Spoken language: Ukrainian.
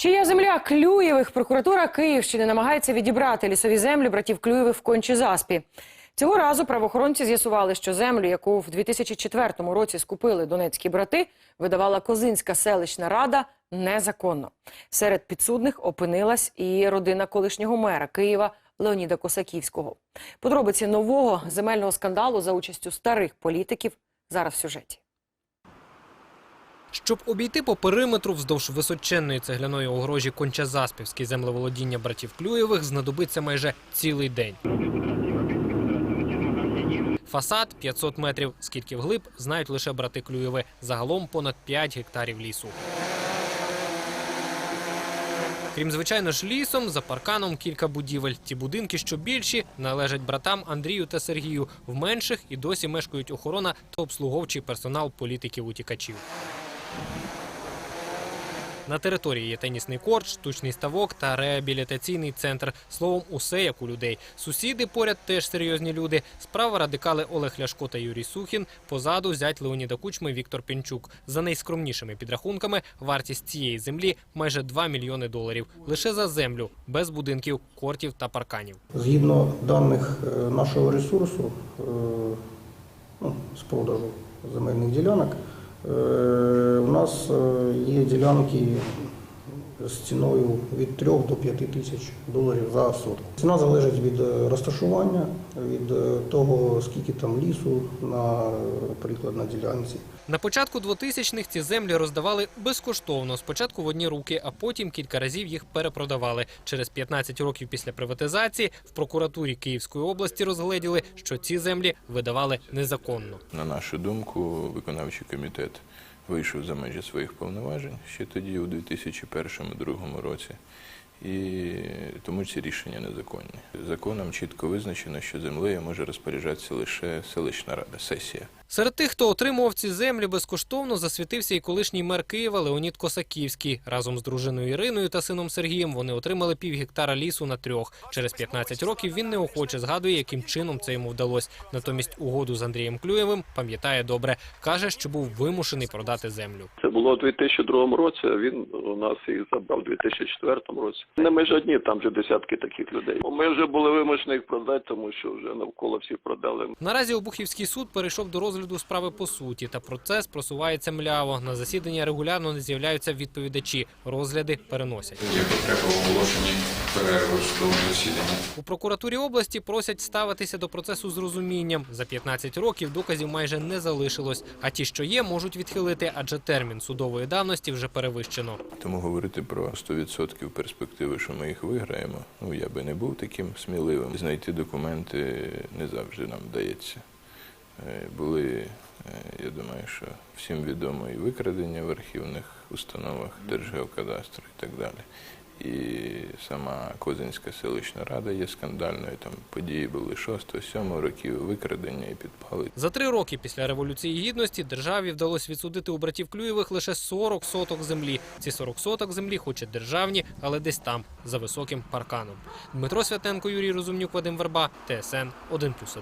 Чия земля Клюєвих прокуратура Київщини намагається відібрати лісові землі братів Клюєвих в кончі заспі. Цього разу правоохоронці з'ясували, що землю, яку в 2004 році скупили донецькі брати, видавала Козинська селищна рада незаконно. Серед підсудних опинилась і родина колишнього мера Києва Леоніда Косаківського. Подробиці нового земельного скандалу за участю старих політиків зараз в сюжеті. Щоб обійти по периметру вздовж височенної цегляної огорожі Кончазаспівське землеволодіння братів Клюєвих знадобиться майже цілий день. Фасад 500 метрів, скільки вглиб, знають лише брати Клюєви. Загалом понад 5 гектарів лісу. Крім звичайно ж лісом, за парканом кілька будівель. Ті будинки, що більші, належать братам Андрію та Сергію. В менших і досі мешкають охорона та обслуговчий персонал політиків-утікачів. На території є тенісний корт, штучний ставок та реабілітаційний центр. Словом, усе як у людей. Сусіди поряд теж серйозні люди. Справа радикали Олег Ляшко та Юрій Сухін. Позаду зять Леоніда Кучми Віктор Пінчук. За найскромнішими підрахунками, вартість цієї землі майже 2 мільйони доларів. Лише за землю, без будинків, кортів та парканів. Згідно даних е, нашого ресурсу е, ну, з продажу земельних ділянок, у нас є ділянки з ціною від 3 до 5 тисяч доларів за сотку. Ціна залежить від е, розташування, від е, того, скільки там лісу, наприклад, на ділянці. На початку 2000-х ці землі роздавали безкоштовно. Спочатку в одні руки, а потім кілька разів їх перепродавали. Через 15 років після приватизації в прокуратурі Київської області розгледіли, що ці землі видавали незаконно. На нашу думку, виконавчий комітет вийшов за межі своїх повноважень ще тоді, у 2001-2002 році. І тому ці рішення незаконні. Законом чітко визначено, що землею може розпоряджатися лише селищна рада, сесія. Серед тих, хто отримував ці землі безкоштовно, засвітився і колишній мер Києва Леонід Косаківський. Разом з дружиною Іриною та сином Сергієм вони отримали пів гектара лісу на трьох. Через 15 років він неохоче згадує, яким чином це йому вдалося. Натомість угоду з Андрієм Клюєвим пам'ятає добре. каже, що був вимушений продати землю. Це було у 2002 році. Він у нас їх забрав у 2004 році. Не ми ж одні, там вже десятки таких людей. Ми вже були вимушені їх продати, тому що вже навколо всі продали. Наразі Обухівський суд перейшов до розгляду справи по суті, та процес просувається мляво. На засідання регулярно не з'являються відповідачі. Розгляди переносять. Є потреба в оголошенні перерви в судовому засіданні. У прокуратурі області просять ставитися до процесу з розумінням. За 15 років доказів майже не залишилось. А ті, що є, можуть відхилити, адже термін судової давності вже перевищено. Тому говорити про 100% перспективи, що ми їх виграємо, ну я би не був таким сміливим. Знайти документи не завжди нам вдається. Е, Були, е, я думаю, що всім відомо і викрадення в архівних установах Держгеокадастру і так далі. І сама Козинська селищна рада є скандальною. Там події були 6-7 років викрадення і підпали. За три роки після революції гідності державі вдалося відсудити у братів Клюєвих лише 40 соток землі. Ці 40 соток землі, хоч і державні, але десь там, за високим парканом. Дмитро Святенко, Юрій Розумнюк, Вадим Верба, ТСН 1+,1.